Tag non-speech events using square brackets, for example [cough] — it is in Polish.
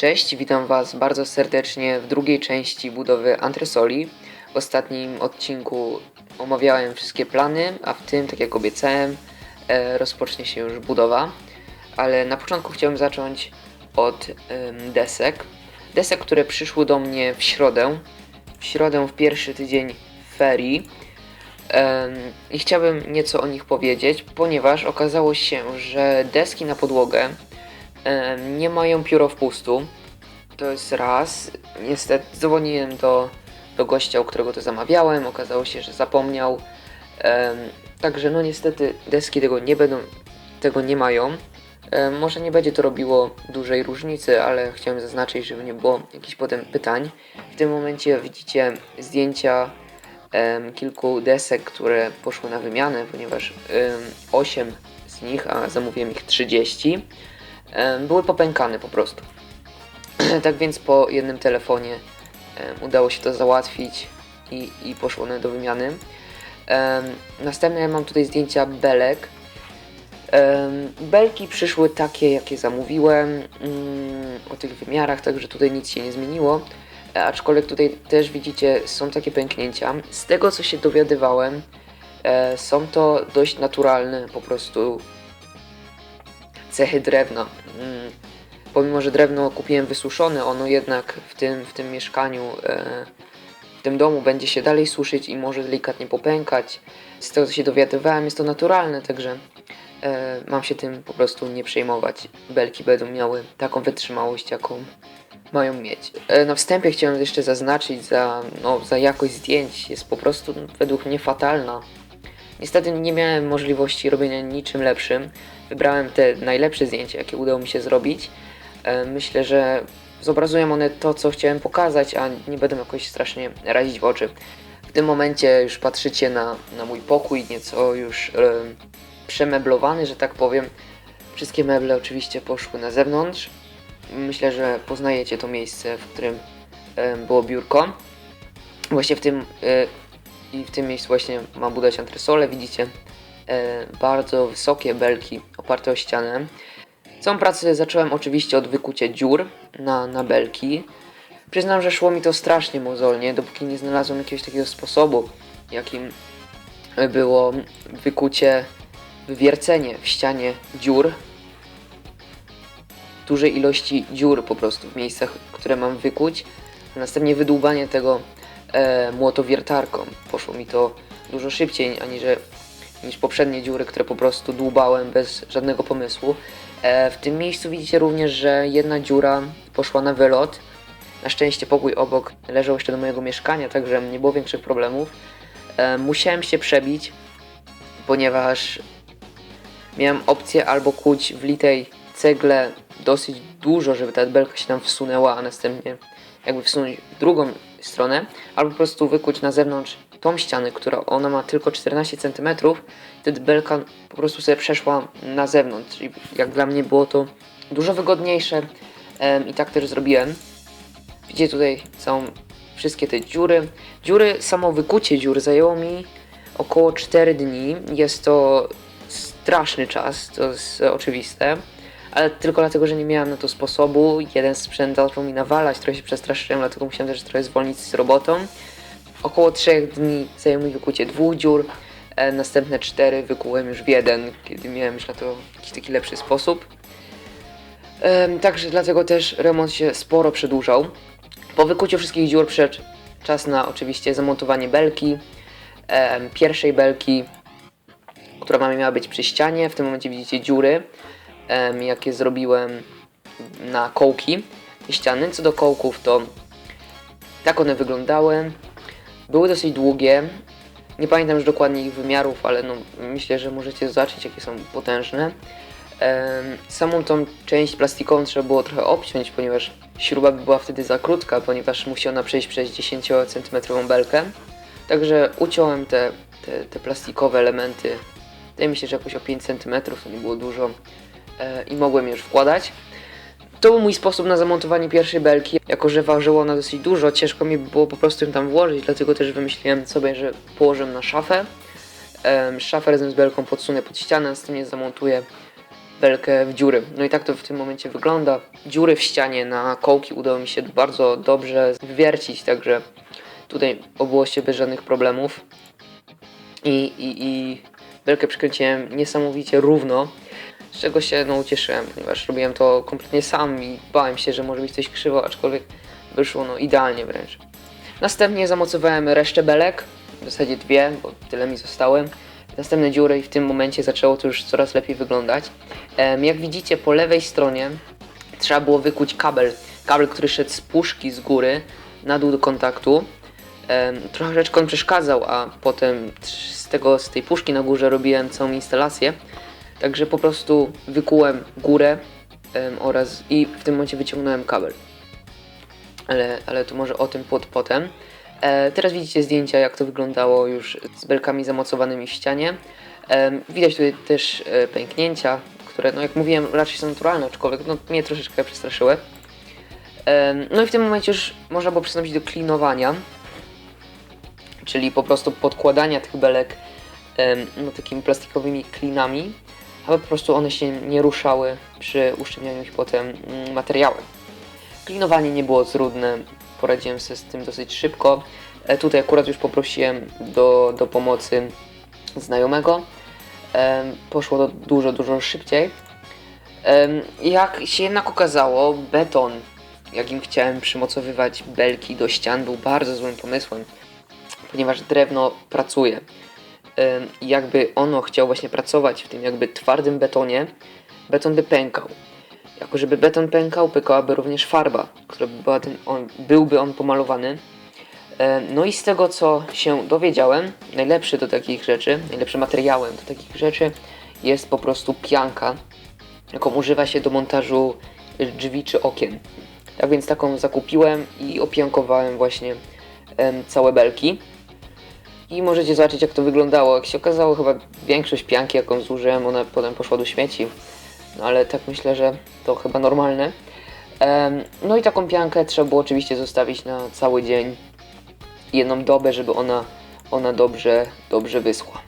Cześć, witam Was bardzo serdecznie w drugiej części budowy antresoli. W ostatnim odcinku omawiałem wszystkie plany, a w tym, tak jak obiecałem, e, rozpocznie się już budowa. Ale na początku chciałem zacząć od desek. Desek, które przyszły do mnie w środę. W środę, w pierwszy tydzień ferii. I chciałbym nieco o nich powiedzieć, ponieważ okazało się, że deski na podłogę nie mają pióro wpustu. To jest raz. Niestety dzwoniłem do, do gościa, u którego to zamawiałem. Okazało się, że zapomniał. Także no niestety deski tego nie będą, tego nie mają. Może nie będzie to robiło dużej różnicy, ale chciałem zaznaczyć, żeby nie było jakichś potem pytań. W tym momencie widzicie zdjęcia kilku desek, które poszły na wymianę, ponieważ em, 8 z nich, a zamówiłem ich 30, em, były popękane po prostu. [clears throat] tak więc po jednym telefonie udało się to załatwić i, i poszło one do wymiany. Następne mam tutaj zdjęcia belek. Belki przyszły takie, jakie zamówiłem mm, o tych wymiarach, także tutaj nic się nie zmieniło. E, Aczkolwiek tutaj też widzicie, są takie pęknięcia. Z tego co się dowiadywałem, e, są to dość naturalne po prostu cechy drewna. Mm, pomimo, że drewno kupiłem wysuszone, ono jednak w tym, w tym mieszkaniu, e, w tym domu będzie się dalej suszyć i może delikatnie popękać. Z tego co się dowiadywałem, jest to naturalne, także e, mam się tym po prostu nie przejmować. Belki będą miały taką wytrzymałość, jaką mają mieć. E, Na wstępie chciałem jeszcze zaznaczyć, za, no, za jakość zdjęć jest po prostu według mnie fatalna. Niestety nie miałem możliwości robienia niczym lepszym. Wybrałem te najlepsze zdjęcia, jakie udało mi się zrobić. E, Myślę, że zobrazują one to, co chciałem pokazać, a nie będą jakoś strasznie razić w oczy. W tym momencie już patrzycie na, na mój pokój, nieco już e, przemeblowany, że tak powiem. Wszystkie meble oczywiście poszły na zewnątrz. Myślę, że poznajecie to miejsce, w którym e, było biurko. Właśnie w tym e, i w tym miejscu właśnie mam budować antresolę. Widzicie e, bardzo wysokie belki oparte o ścianę. Całą pracę zacząłem oczywiście od wykucia dziur na, na belki. Przyznam, że szło mi to strasznie mozolnie, dopóki nie znalazłem jakiegoś takiego sposobu, jakim było wykucie, wywiercenie w ścianie dziur dużej ilości dziur po prostu w miejscach, które mam wykuć, a następnie wydłubanie tego e, młotowiertarką. Poszło mi to dużo szybciej aniżeli, niż poprzednie dziury, które po prostu dłubałem bez żadnego pomysłu. E, w tym miejscu widzicie również, że jedna dziura poszła na wylot. Na szczęście pokój obok leżał jeszcze do mojego mieszkania, także nie było większych problemów. E, musiałem się przebić, ponieważ miałem opcję albo kuć w litej cegle dosyć dużo, żeby ta belka się tam wsunęła, a następnie jakby wsunąć drugą stronę, albo po prostu wykuć na zewnątrz tą ścianę, która ona ma tylko 14 cm, wtedy belka po prostu sobie przeszła na zewnątrz. Czyli jak dla mnie było to dużo wygodniejsze i tak też zrobiłem. Widzicie tutaj są wszystkie te dziury. Dziury, samo wykucie dziur zajęło mi około 4 dni. Jest to straszny czas, to jest oczywiste. Ale tylko dlatego, że nie miałem na to sposobu. Jeden sprzęt zaczął mi nawalać, trochę się przestraszyłem, dlatego musiałem też trochę zwolnić z robotą. Około 3 dni zajęło mi wykucie dwóch dziur. E, następne cztery wykułem już w jeden, kiedy miałem już na to jakiś taki lepszy sposób. Em, Także dlatego też remont się sporo przedłużał. Po wykuciu wszystkich dziur przyszedł czas na oczywiście zamontowanie belki. Em, Pierwszej belki, która miała być przy ścianie. W tym momencie widzicie dziury, jakie zrobiłem na kołki tej ściany. Co do kołków, to tak one wyglądały. Były dosyć długie. Nie pamiętam już dokładnie ich wymiarów, ale no, myślę, że możecie zobaczyć, jakie są potężne. Samą tą część plastikową trzeba było trochę obciąć, ponieważ śruba by była wtedy za krótka, ponieważ musi ona przejść przez 10 cm belkę. Także uciąłem te, te, te plastikowe elementy. Wydaje mi się, że jakoś o 5 cm to nie było dużo i mogłem już wkładać. To był mój sposób na zamontowanie pierwszej belki. Jako, że ważyło ona dosyć dużo, ciężko mi było po prostu ją tam włożyć, dlatego też wymyśliłem sobie, że położę na szafę. Szafę razem z belką podsunę pod ścianę, następnie zamontuję belkę w dziury. No i tak to w tym momencie wygląda. Dziury w ścianie na kołki udało mi się bardzo dobrze wywiercić, także tutaj obyło się bez żadnych problemów. I, i, i belkę przykręciłem niesamowicie równo, z czego się no, ucieszyłem, ponieważ robiłem to kompletnie sam i bałem się, że może być coś krzywo, aczkolwiek wyszło no idealnie wręcz. Następnie zamocowałem resztę belek, w zasadzie dwie, bo tyle mi zostały. Następne dziury i w tym momencie zaczęło to już coraz lepiej wyglądać. Jak widzicie po lewej stronie trzeba było wykuć kabel, kabel, który szedł z puszki z góry na dół do kontaktu. Troszeczkę on przeszkadzał, a potem z, tego, z tej puszki na górze robiłem całą instalację. Także po prostu wykułem górę em, oraz i w tym momencie wyciągnąłem kabel ale, ale to może o tym pod potem. E, teraz widzicie zdjęcia, jak to wyglądało już z belkami zamocowanymi w ścianie. E, widać tutaj też e, pęknięcia, które, no jak mówiłem, raczej są naturalne, aczkolwiek no, mnie troszeczkę przestraszyły. E, no i w tym momencie już można było przystąpić do klinowania, czyli po prostu podkładania tych belek no, takimi plastikowymi klinami, aby po prostu one się nie ruszały przy uszczelnianiu ich potem mm, materiałem. Klinowanie nie było trudne, poradziłem sobie z tym dosyć szybko. E, tutaj akurat już poprosiłem do, do pomocy znajomego. Em, poszło to dużo, dużo szybciej. Em, jak się jednak okazało, beton, jakim chciałem przymocowywać belki do ścian, był bardzo złym pomysłem, ponieważ drewno pracuje. Jakby ono chciało właśnie pracować w tym jakby twardym betonie, beton by pękał. Jako żeby beton pękał, pękałaby również farba, która by ten, on, byłby on pomalowany. No i z tego co się dowiedziałem, najlepszy do takich rzeczy, najlepszym materiałem do takich rzeczy jest po prostu pianka, jaką używa się do montażu drzwi czy okien. Tak więc taką zakupiłem i opiankowałem właśnie całe belki. I możecie zobaczyć jak to wyglądało. Jak się okazało, chyba większość pianki jaką zużyłem, ona potem poszła do śmieci. No ale tak myślę, że to chyba normalne. No i taką piankę trzeba było oczywiście zostawić na cały dzień, jedną dobę, żeby ona, ona dobrze, dobrze wyschła.